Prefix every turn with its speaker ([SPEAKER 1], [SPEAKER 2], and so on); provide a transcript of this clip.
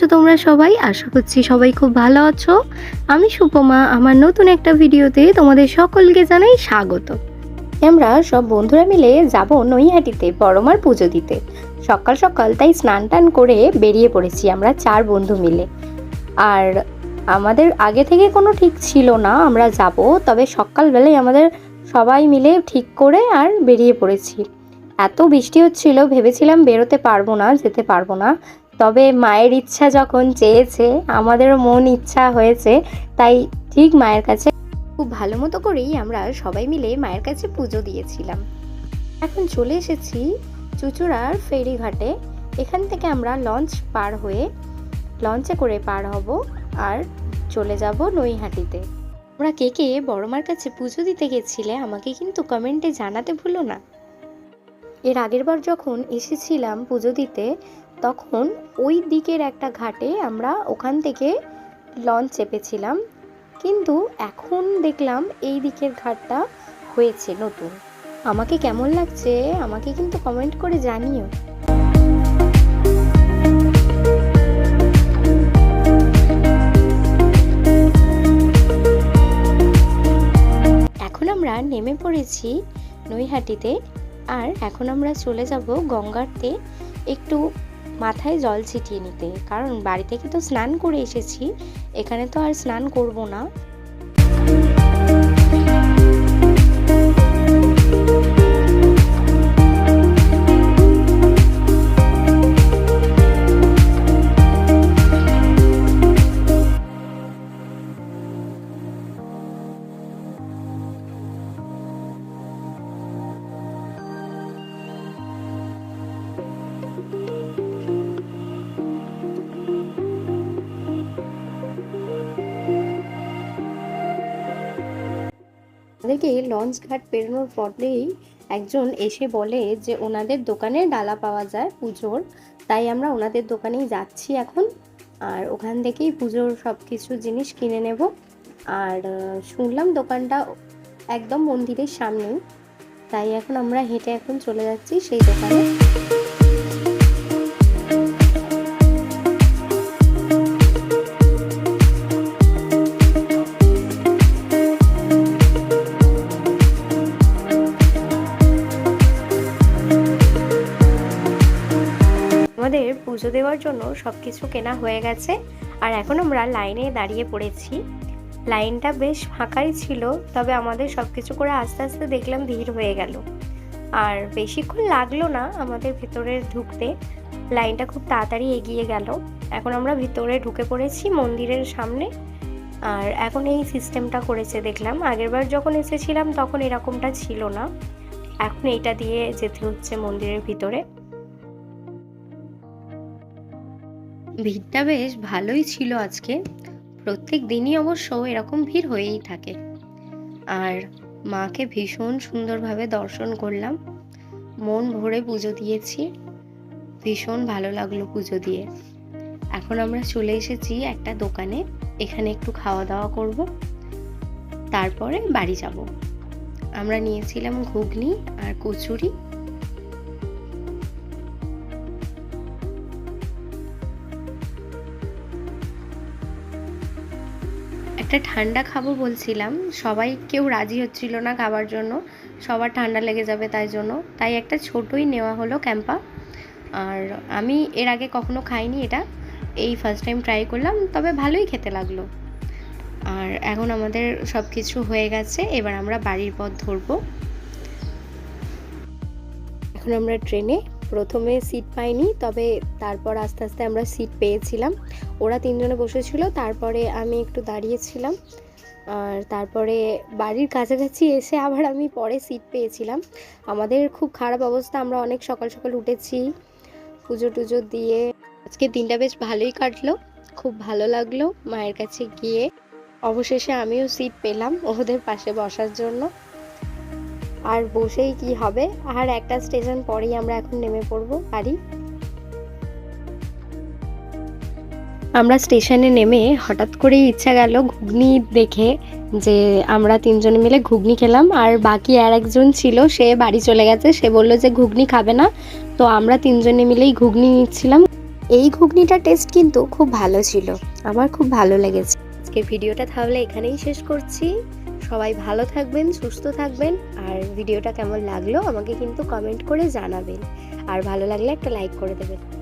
[SPEAKER 1] আছো তোমরা সবাই? আশা করছি সবাই খুব ভালো আছো। আমি সুপমা, আমার নতুন একটা ভিডিওতে তোমাদের সকলকে জানাই স্বাগত। আমরা সব বন্ধুরা মিলে যাব নৈহাটিতে বড়মার পুজো দিতে। সকাল সকাল তাই স্নান টান করে বেরিয়ে পড়েছি আমরা চার বন্ধু মিলে। আর আমাদের আগে থেকে কোনো ঠিক ছিল না আমরা যাব, তবে সকালবেলায় আমাদের সবাই মিলে ঠিক করে আর বেরিয়ে পড়েছি। এত বৃষ্টি হচ্ছিল, ভেবেছিলাম বেরোতে পারব না, যেতে পারব না। তবে মায়ের ইচ্ছা যখন চেয়েছে, আমাদেরও মন ইচ্ছা হয়েছে, তাই ঠিক মায়ের কাছে খুব ভালো মতো করেই আমরা সবাই মিলে মায়ের কাছে পুজো দিয়েছিলাম। এখন চলে এসেছি চুচুড়ার ফেরিঘাটে। এখান থেকে আমরা লঞ্চ পার হয়ে লঞ্চে করে পার হব আর চলে যাব নৈহাটিতে। তোমরা কে কে বড়মার কাছে পুজো দিতে গেছিলে আমাকে কিন্তু কমেন্টে জানাতে ভুলো না। এর আগের বার যখন এসেছিলাম পুজো দিতে তখন ওই দিকের একটা ঘাটে আমরা ওখান থেকে লঞ্চ চেপেছিলাম। কিন্তু এখন দেখলাম এই দিকের ঘাটটা হয়েছে নতুন। আমাকে কেমন লাগছে? আমাকে কিন্তু কমেন্ট করে জানিও। এখন আমরা নেমে পড়েছি নৈহাটিতে। আর এখন আমরা চলে যাব গঙ্গারতে একটু মাথায় জল ছিটিয়ে নিতে। কারণ বাড়ি থেকে তো স্নান করে এসেছি, এখানে তো আর স্নান করব না। আমাদেরকে লঞ্চ ঘাট পেরোনোর পরেই একজন এসে বলে যে ওনাদের দোকানে ডালা পাওয়া যায় পুজোর, তাই আমরা ওনাদের দোকানেই যাচ্ছি এখন। আর ওখান থেকেই পুজোর সব কিছু জিনিস কিনে নেব। আর শুনলাম দোকানটা একদম মন্দিরের সামনেই। তাই এখন আমরা হেঁটে এখন চলে যাচ্ছি সেই দোকানে। আমাদের পুজো দেওয়ার জন্য সব কিছু কেনা হয়ে গেছে। আর এখন আমরা লাইনে দাঁড়িয়ে পড়েছি। লাইনটা বেশ ফাঁকাই ছিল, তবে আমাদের সব কিছু করে আস্তে আস্তে দেখলাম ভিড় হয়ে গেল। আর বেশিক্ষণ লাগল না আমাদের ভেতরে ঢুকতে। লাইনটা খুব তাড়াতাড়ি এগিয়ে গেল। এখন আমরা ভিতরে ঢুকে পড়েছি মন্দিরের সামনে। আর এখন এই সিস্টেমটা করেছে দেখলাম। আগেরবার যখন এসেছিলাম তখন এরকমটা ছিল না। এখন এইটা দিয়ে যেতে হচ্ছে মন্দিরের ভিতরে। ভিড়টা বেশ ভালোই ছিল আজকে। প্রত্যেক দিনই অবশ্য এরকম ভিড় হয়েই থাকে। আর মাকে ভীষণ সুন্দরভাবে দর্শন করলাম। মন ভরে পুজো দিয়েছি। ভীষণ ভালো লাগল পুজো দিয়ে। এখন আমরা চলে এসেছি একটা দোকানে। এখানে একটু খাওয়া দাওয়া করব। তারপরে বাড়ি যাব। আমরা নিয়েছিলাম ঘুগনি আর কচুরি। একটা ঠান্ডা খাব বলছিলাম। সবাই কেউ রাজি হচ্ছিল না খাবার জন্য। সবার ঠান্ডা লেগে যাবে তাই জন্য। তাই একটা ছোটই নেওয়া হলো ক্যাম্পা। আর আমি এর আগে কখনো খাইনি এটা। এই ফার্স্ট টাইম ট্রাই করলাম, তবে ভালোই খেতে লাগল। আর এখন আমাদের সব কিছু হয়ে গেছে। এবার আমরা বাড়ির পথ ধরবো। এখন আমরা ট্রেনে প্রথমে সিট পাইনি, তবে তারপর আস্তে আস্তে আমরা সিট পেয়েছিলাম। ওরা তিনজনে বসেছিল, তারপরে আমি একটু দাঁড়িয়েছিলাম। আর তারপরে বাড়ির কাছাকাছি এসে আবার আমি পরে সিট পেয়েছিলাম। আমাদের খুব খারাপ অবস্থা, আমরা অনেক সকাল সকাল উঠেছি, পুজো টুজো দিয়ে। আজকে দিনটা বেশ ভালোই কাটলো, খুব ভালো লাগল মায়ের কাছে গিয়ে। অবশেষে আমিও সিট পেলাম ওদের পাশে বসার জন্য। আর বসেই কি হবে? আর একটা স্টেশন পরেই আমরা এখন নেমে পড়ব, বাড়ি। আমরা স্টেশনে নেমে হঠাৎ করেই ইচ্ছা গেল ঘুগনি দেখে যে আমরা তিনজনে মিলে ঘুগনি খেলাম, আর বাকি আর একজন ছিল, সে বাড়ি চলে গেছে। সে বলল যে ঘুগনি খাবে না। তো আমরা তিনজনে মিলেই ঘুগনি নিচ্ছিলাম। এই ঘুগনিটার টেস্ট কিন্তু খুব ভালো ছিল। আমার খুব ভালো লেগেছে। আজকের ভিডিওটা তাহলে এখানেই শেষ করছি। সবাই ভালো থাকবেন, সুস্থ থাকবেন আর ভিডিওটা কেমন লাগল আমাকে কিন্তু কমেন্ট করে জানাবেন। আর ভালো লাগলে একটা লাইক করে দেবেন।